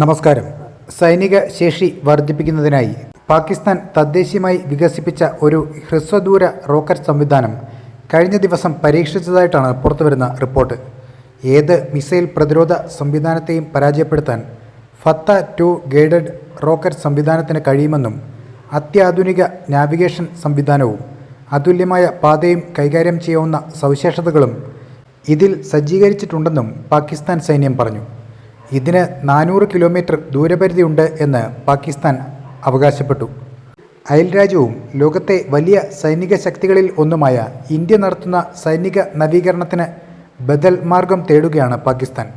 നമസ്കാരം. സൈനിക ശേഷി വർദ്ധിപ്പിക്കുന്നതിനായി പാകിസ്ഥാൻ തദ്ദേശീയമായി വികസിപ്പിച്ച ഒരു ഹ്രസ്വദൂര റോക്കറ്റ് സംവിധാനം കഴിഞ്ഞ ദിവസം പരീക്ഷിച്ചതായിട്ടാണ് പുറത്തുവരുന്ന റിപ്പോർട്ട്. ഏത് മിസൈൽ പ്രതിരോധ സംവിധാനത്തെയും പരാജയപ്പെടുത്താൻ ഫത്ത ടു ഗൈഡഡ് റോക്കറ്റ് സംവിധാനത്തിന് കഴിയുമെന്നും അത്യാധുനിക നാവിഗേഷൻ സംവിധാനവും അതുല്യമായ പാതയും കൈകാര്യം ചെയ്യാവുന്ന സവിശേഷതകളും ഇതിൽ സജ്ജീകരിച്ചിട്ടുണ്ടെന്നും പാകിസ്ഥാൻ സൈന്യം പറഞ്ഞു. ഇതിന് നാനൂറ് കിലോമീറ്റർ ദൂരപരിധിയുണ്ട് എന്ന് പാകിസ്ഥാൻ അവകാശപ്പെട്ടു. അയൽരാജ്യവും ലോകത്തെ വലിയ സൈനിക ശക്തികളിൽ ഒന്നുമായ ഇന്ത്യ നടത്തുന്ന സൈനിക നവീകരണത്തിന് ബദൽ മാർഗം തേടുകയാണ് പാകിസ്ഥാൻ.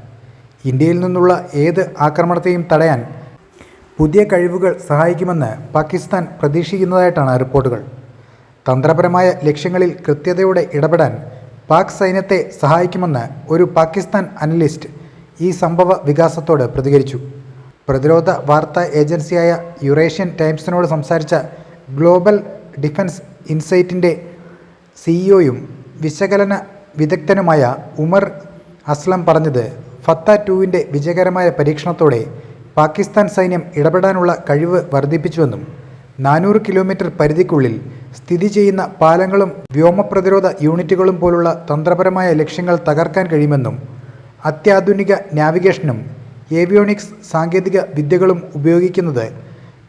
ഇന്ത്യയിൽ നിന്നുള്ള ഏത് ആക്രമണത്തെയും തടയാൻ പുതിയ കഴിവുകൾ സഹായിക്കുമെന്ന് പാകിസ്ഥാൻ പ്രതീക്ഷിക്കുന്നതായിട്ടാണ് റിപ്പോർട്ടുകൾ. തന്ത്രപരമായ ലക്ഷ്യങ്ങളിൽ കൃത്യതയോടെ ഇടപെടാൻ പാക് സൈന്യത്തെ സഹായിക്കുമെന്ന് ഒരു പാകിസ്ഥാൻ അനലിസ്റ്റ് ഈ സംഭവ വികാസത്തോട് പ്രതികരിച്ചു. പ്രതിരോധ വാർത്താ ഏജൻസിയായ യുറേഷ്യൻ ടൈംസിനോട് സംസാരിച്ച ഗ്ലോബൽ ഡിഫൻസ് ഇൻസൈറ്റിന്റെ സിഇഒയും വിശകലന വിദഗ്ധനുമായ ഉമർ അസ്ലം പറഞ്ഞത് ഫത്ത ടുവിന്റെ വിജയകരമായ പരീക്ഷണത്തോടെ പാകിസ്ഥാൻ സൈന്യം ഇടപെടാനുള്ള കഴിവ് വർദ്ധിപ്പിച്ചുവെന്നും നാനൂറ് കിലോമീറ്റർ പരിധിക്കുള്ളിൽ സ്ഥിതി ചെയ്യുന്ന പാലങ്ങളും വ്യോമപ്രതിരോധ യൂണിറ്റുകളും പോലുള്ള തന്ത്രപരമായ ലക്ഷ്യങ്ങൾ തകർക്കാൻ കഴിയുമെന്നും അത്യാധുനിക നാവിഗേഷനും ഏവിയോണിക്സ് സാങ്കേതിക വിദ്യകളും ഉപയോഗിക്കുന്നത്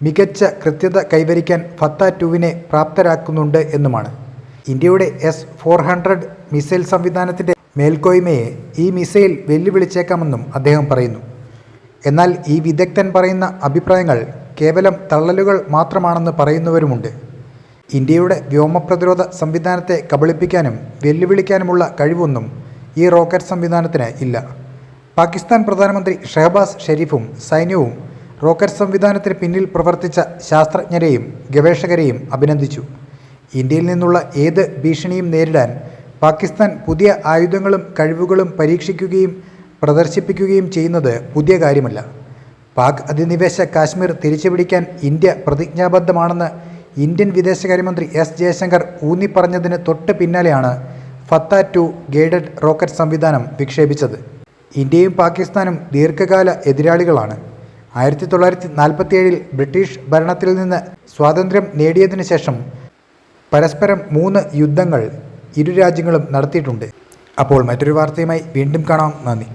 മികച്ച കൃത്യത കൈവരിക്കാൻ ഫത്ത ടുവിനെ പ്രാപ്തരാക്കുന്നുണ്ട് എന്നുമാണ്. ഇന്ത്യയുടെ എസ് ഫോർ ഹൺഡ്രഡ് മിസൈൽ സംവിധാനത്തിന്റെ മേൽക്കോയ്മയെ ഈ മിസൈൽ വെല്ലുവിളിച്ചേക്കാമെന്നും അദ്ദേഹം പറയുന്നു. എന്നാൽ ഈ വിദഗ്ധൻ പറയുന്ന അഭിപ്രായങ്ങൾ കേവലം തള്ളലുകൾ മാത്രമാണെന്ന് പറയുന്നവരുമുണ്ട്. ഇന്ത്യയുടെ വ്യോമപ്രതിരോധ സംവിധാനത്തെ കബളിപ്പിക്കാനും വെല്ലുവിളിക്കാനുമുള്ള കഴിവൊന്നും ഈ റോക്കറ്റ് സംവിധാനത്തിന് ഇല്ല. പാകിസ്ഥാൻ പ്രധാനമന്ത്രി ഷഹബാസ് ഷെരീഫും സൈന്യവും റോക്കറ്റ് സംവിധാനത്തിന് പിന്നിൽ പ്രവർത്തിച്ച ശാസ്ത്രജ്ഞരെയും ഗവേഷകരെയും അഭിനന്ദിച്ചു. ഇന്ത്യയിൽ നിന്നുള്ള ഏത് ഭീഷണിയും നേരിടാൻ പാകിസ്ഥാൻ പുതിയ ആയുധങ്ങളും കഴിവുകളും പരീക്ഷിക്കുകയും പ്രദർശിപ്പിക്കുകയും ചെയ്യുന്നത് പുതിയ കാര്യമല്ല. പാക് അധിനിവേശ കാശ്മീർ തിരിച്ചുപിടിക്കാൻ ഇന്ത്യ പ്രതിജ്ഞാബദ്ധമാണെന്ന് ഇന്ത്യൻ വിദേശകാര്യമന്ത്രി എസ് ജയശങ്കർ ഊന്നിപ്പറഞ്ഞതിന് തൊട്ട് പിന്നാലെയാണ് ഫത്ത ടു ഗൈഡഡ് റോക്കറ്റ് സംവിധാനം വിക്ഷേപിച്ചത്. ഇന്ത്യയും പാകിസ്ഥാനും ദീർഘകാല എതിരാളികളാണ്. ആയിരത്തി തൊള്ളായിരത്തി നാൽപ്പത്തിയേഴിൽ ബ്രിട്ടീഷ് ഭരണത്തിൽ നിന്ന് സ്വാതന്ത്ര്യം നേടിയതിനു ശേഷം പരസ്പരം മൂന്ന് യുദ്ധങ്ങൾ ഇരു രാജ്യങ്ങളും നടത്തിയിട്ടുണ്ട്. അപ്പോൾ മറ്റൊരു വാർത്തയുമായി വീണ്ടും കാണാം. നന്ദി.